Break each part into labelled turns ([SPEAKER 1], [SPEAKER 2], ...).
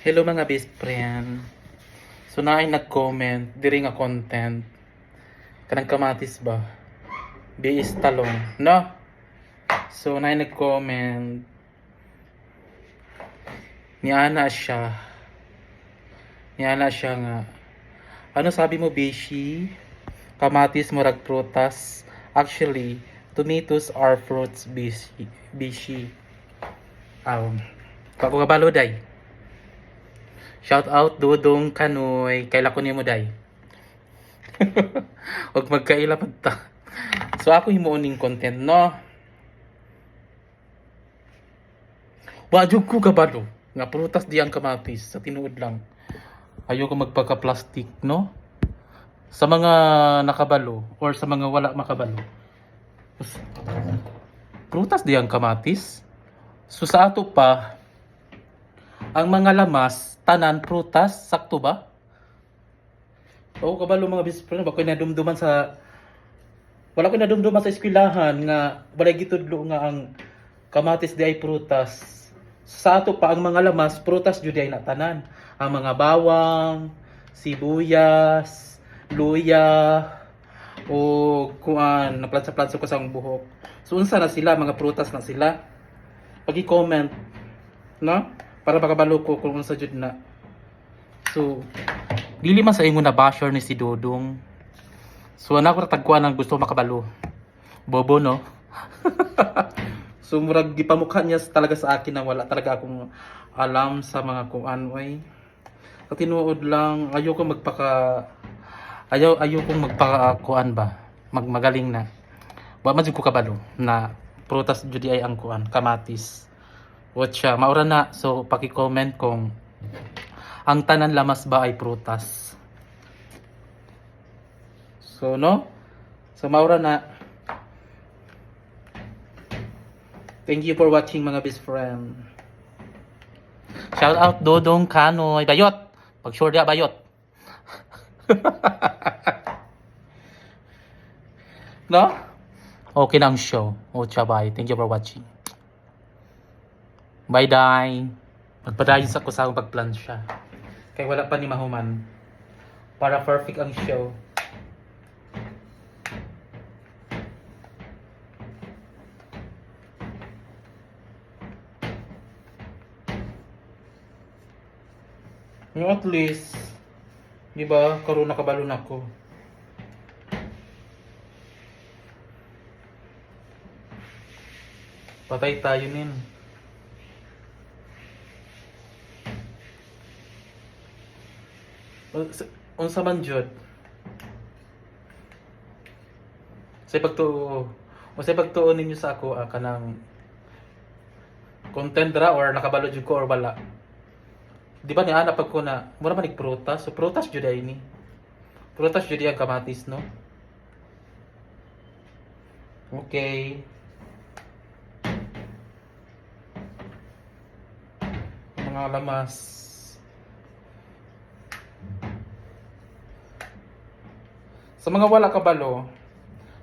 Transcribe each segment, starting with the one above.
[SPEAKER 1] Hello mga best friend. So na nag-comment diri nga content. Kanang kamatis ba? Biis talong, no? So na nag-comment. Ni Ana siya. Ni Ana siya nga. Ano sabi mo, Bishi? Kamatis murag prutas. Actually, tomatoes are fruits, Bishi. Bishi. Um, Kako kabalo, day. Shout out Dudong Kanoy. Kaila ko nimo day. Huwag magkaila ta. So ako himuon content no. Wa jud ko kabalo nga prutas di ang kamatis sa tinuod lang. Ayoko magpaka-plastic no. Sa mga nakabalo or sa mga wala makabalo. Prutas di ang kamatis. So sa ato pa, ang mga lamas, tanan, prutas, sakto ba? Oo, kabalo mga bispre, ba ko nadumduman sa wala ko nadumduman sa eskwelahan nga walay gitudlo nga ang kamatis di ay prutas. Sa ato pa ang mga lamas, prutas jud ay natanan. Ang mga bawang, sibuyas, luya, o kuan, naplansa-plansa ko sa akong buhok. So unsa na sila, mga prutas na sila. Pagi-comment, no? Para makabalo ko kung unsa jud na. So, dili man sa imo na basher ni si Dodong. So, ana ko tagkuan ang gusto makabalo. Bobo, no? so, murag gipamukha niya talaga sa akin na wala talaga akong alam sa mga kung ano ay. Sa tinuod lang, ayoko magpaka ayaw ayoko magpaka kuan ba. Mag magaling na. Wa man ko kabalo na prutas jud ay ang kuan, kamatis. What siya, maura na. So, paki-comment kung ang tanan lamas ba ay prutas. So, no? So, maura na. Thank you for watching mga best friend. Shout out Dodong Kanoy. Bayot! Pag sure dia, bayot. no? Okay na ang show. O, bye. Thank you for watching. Bye, Day. Magpadayos ako sa akong pagplansya. Kaya wala pa ni Mahuman. Para perfect ang show. No, at least, di ba, karoon nakabalon ako. Patay tayo nin. Unsa- man jud? Sa pagtuo, unsa pagtuo ninyo sa ako ah, kanang content ra or nakabalo jud ko or wala? Di ba ni ana pag ko na mura man prutas, so prutas jud ay ni. Prutas jud ang kamatis no. Okay. Mga lamas. Sa mga wala kabalo,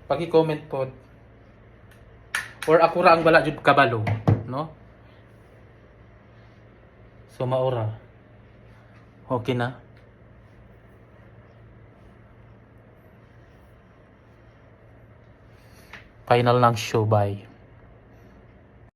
[SPEAKER 1] pag-comment po or ako ra ang wala jud kabalo, no? So maura. Okay na. Final ng show bye.